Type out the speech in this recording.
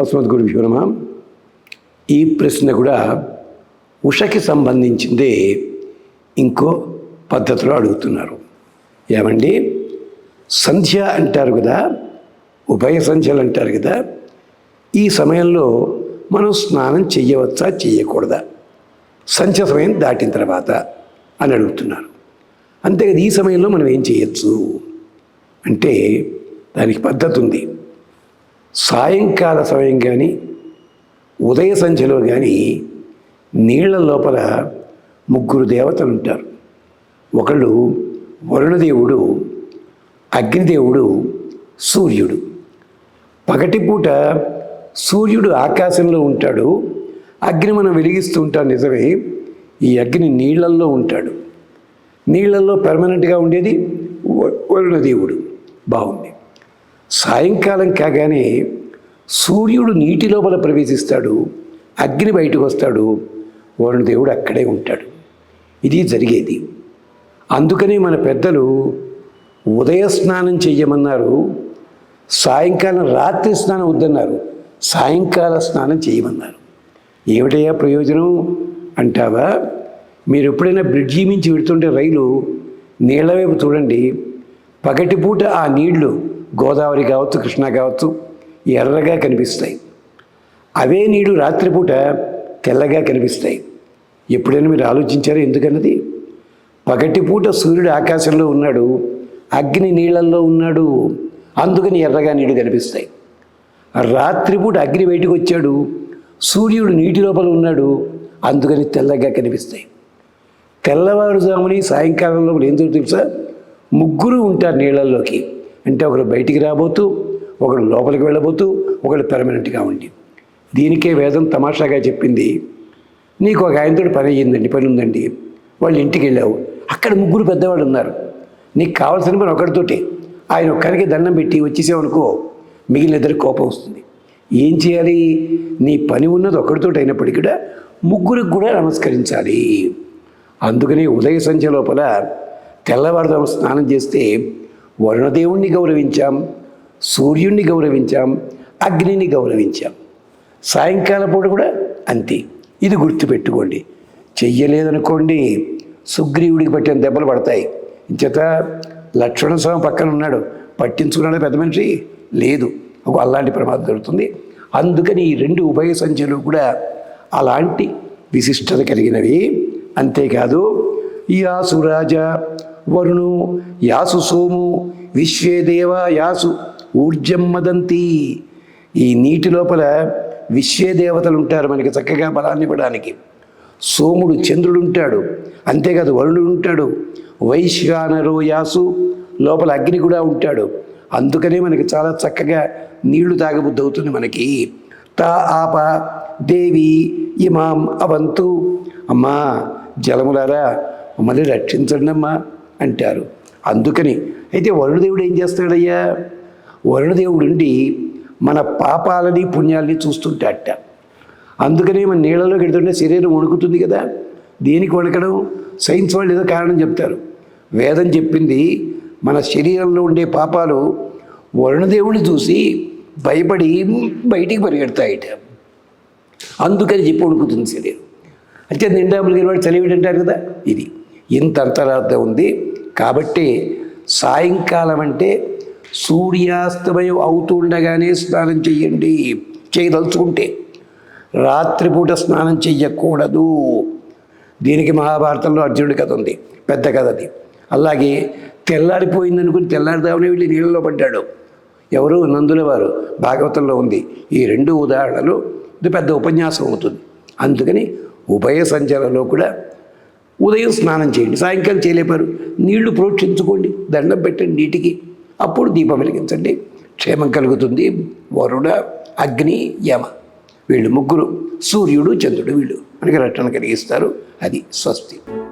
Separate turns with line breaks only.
అస్మద్ గురు నమ. ఈ ప్రశ్న కూడా ఉషకి సంబంధించిందే ఇంకో పద్ధతిలో అడుగుతున్నారు. ఏమండి? సంధ్య అంటారు కదా ఉభయ సంధ్యలు అంటారు కదా ఈ సమయంలో మనం స్నానం చేయవచ్చా చేయకూడదా సంధ్య సమయం దాటిన తర్వాత అని అడుగుతున్నారు. అంతేకాదు ఈ సమయంలో మనం ఏం చేయొచ్చు అంటే దానికి పద్ధతి ఉంది. సాయంకాల సమయం కానీ ఉదయ సంధ్యలో కానీ నీళ్ళ లోపల ముగ్గురు దేవతలు ఉంటారు. ఒకళ్ళు వరుణదేవుడు అగ్నిదేవుడు సూర్యుడు. పగటిపూట సూర్యుడు ఆకాశంలో ఉంటాడు అగ్ని మనం వెలిగిస్తూ ఉంటాం నిజమే. ఈ అగ్ని నీళ్ళల్లో ఉంటాడు. నీళ్ళల్లో పెర్మనెంట్గా ఉండేది వ- వరుణదేవుడు. బాగుంది. సాయంకాలం కాగానే సూర్యుడు నీటి లోపల ప్రవేశిస్తాడు అగ్ని బయటకు వస్తాడు వరుణదేవుడు అక్కడే ఉంటాడు. ఇది జరిగేది. అందుకని మన పెద్దలు ఉదయ స్నానం చెయ్యమన్నారు సాయంకాలం రాత్రి స్నానం వద్దన్నారు సాయంకాల స్నానం చేయమన్నారు ఏమిటయ్యా ప్రయోజనం? అంటావా? మీరు ఎప్పుడైనా బ్రిడ్జి మించి వెడుతుంటే రైలు నీళ్ళ వైపు చూడండి పగటిపూట ఆ నీళ్ళు గోదావరి కావచ్చు కృష్ణ కావచ్చు ఎర్రగా కనిపిస్తాయి. అవే నీడు రాత్రిపూట తెల్లగా కనిపిస్తాయి. ఎప్పుడైనా మీరు ఆలోచించారా ఎందుకన్నది? పగటిపూట సూర్యుడు ఆకాశంలో ఉన్నాడు అగ్ని నీళ్ళల్లో ఉన్నాడు అందుకని ఎర్రగా నీడు కనిపిస్తాయి. రాత్రిపూట అగ్ని బయటకు వచ్చాడు సూర్యుడు నీటి లోపల ఉన్నాడు అందుకని తెల్లగా కనిపిస్తాయి. తెల్లవారుజాముని సాయంకాలంలో ఏం తెలుసా? ముగ్గురు ఉంటారు నీళ్ళల్లోకి. అంటే ఒకరు బయటికి రాబోతూ ఒకరు లోపలికి వెళ్ళబోతూ ఒకడు పెర్మనెంట్గా ఉండి. దీనికే వేదం తమాషాగా చెప్పింది నీకు ఒక ఆయనతో పని అయ్యిందండి పని ఉందండి. వాళ్ళు ఇంటికి వెళ్ళావు. అక్కడ ముగ్గురు పెద్దవాళ్ళు ఉన్నారు. నీకు కావాల్సిన పని ఒకరితోటి. ఆయన ఒక్కరికి దండం పెట్టి వచ్చేసామనుకో మిగిలిన ఇద్దరికి కోపం వస్తుంది. ఏం చేయాలి? నీ పని ఉన్నది ఒకరితోటి అయినప్పటికీ కూడా ముగ్గురికి కూడా నమస్కరించాలి. అందుకని ఉదయ సంధ్య లోపల తెల్లవారుదాము స్నానం చేస్తే వరుణదేవుణ్ణి గౌరవించాం సూర్యుణ్ణి గౌరవించాం అగ్నిని గౌరవించాం. సాయంకాలం పూట కూడా అంతే. ఇది గుర్తుపెట్టుకోండి. చెయ్యలేదనుకోండి సుగ్రీవుడికి పట్టిన దెబ్బలు పడతాయి. ఇంచేత లక్ష్మణ స్వామి పక్కన ఉన్నాడు. పట్టించుకున్నాడు పెద్ద మనిషి? లేదు. ఒక అలాంటి ప్రమాదం జరుగుతుంది. అందుకని ఈ రెండు ఉభయ సంఖ్యలు కూడా అలాంటి విశిష్టత కలిగినవి. అంతేకాదు ఈ ఆసురాజ వరుణు యాసు సోము విశ్వేదేవ యాసు ఊర్జం మదంతి. ఈ నీటి లోపల విశ్వే దేవతలు ఉంటారు మనకి చక్కగా బలాన్ని ఇవ్వడానికి. సోముడు చంద్రుడు ఉంటాడు అంతేకాదు వరుణుడు ఉంటాడు. వైశ్వానరో యాసు లోపల అగ్ని కూడా ఉంటాడు. అందుకనే మనకి చాలా చక్కగా నీళ్ళు తాగబుద్ధి అవుతుంది మనకి. తా ఆప దేవి ఇమాం అవంతు. అమ్మా జలములారా మమ్మల్ని రక్షించండి అమ్మా అంటారు. అందుకని అయితే వరుణదేవుడు ఏం చేస్తాడయ్యా? వరుణదేవుడు ఉండి మన పాపాలని పుణ్యాలని చూస్తుంటాడట. అందుకనే మన నీళ్ళలో గెడుతుంటే శరీరం వణుకుతుంది కదా? దేనికి వణకడం? సైన్స్ వాళ్ళు ఏదో కారణం చెప్తారు. వేదం చెప్పింది మన శరీరంలో ఉండే పాపాలు వరుణదేవుడిని చూసి భయపడి బయటికి పరిగెడతాయిట. అందుకని చెప్పి వణుకుతుంది శరీరం. అంటే నిండాములు వాడు చలివిడి కదా? ఇది. ఇంత అంతరార్థం ఉంది. కాబట్టి సాయంకాలం అంటే సూర్యాస్తమయం అవుతుండగానే స్నానం చేయండి. చేయదలుచుకుంటే రాత్రిపూట స్నానం చెయ్యకూడదు. దీనికి మహాభారతంలో అర్జునుడి కథ ఉంది. పెద్ద కథ అది. అలాగే తెల్లారిపోయింది అనుకుని తెల్లారిదామని వెళ్ళి నీళ్ళలో పడ్డాడు. ఎవరు? నందుల వారు భాగవతంలో ఉంది. ఈ రెండు ఉదాహరణలు ఇది పెద్ద ఉపన్యాసం అవుతుంది. అందుకని ఉభయ సంచలలో కూడా ఉదయం స్నానం చేయండి సాయంకాలం చేయలేపారు. నీళ్ళు ప్రోక్షించుకోండి దండం పెట్టండి నీటికి. అప్పుడు దీపం వెలిగించండి. క్షేమం కలుగుతుంది. వరుణ అగ్ని యమ. వీళ్ళు ముగ్గురు సూర్యుడు చంద్రుడు వీళ్ళు. మనకి రక్షణ కలిగిస్తారు. అది స్వస్తి.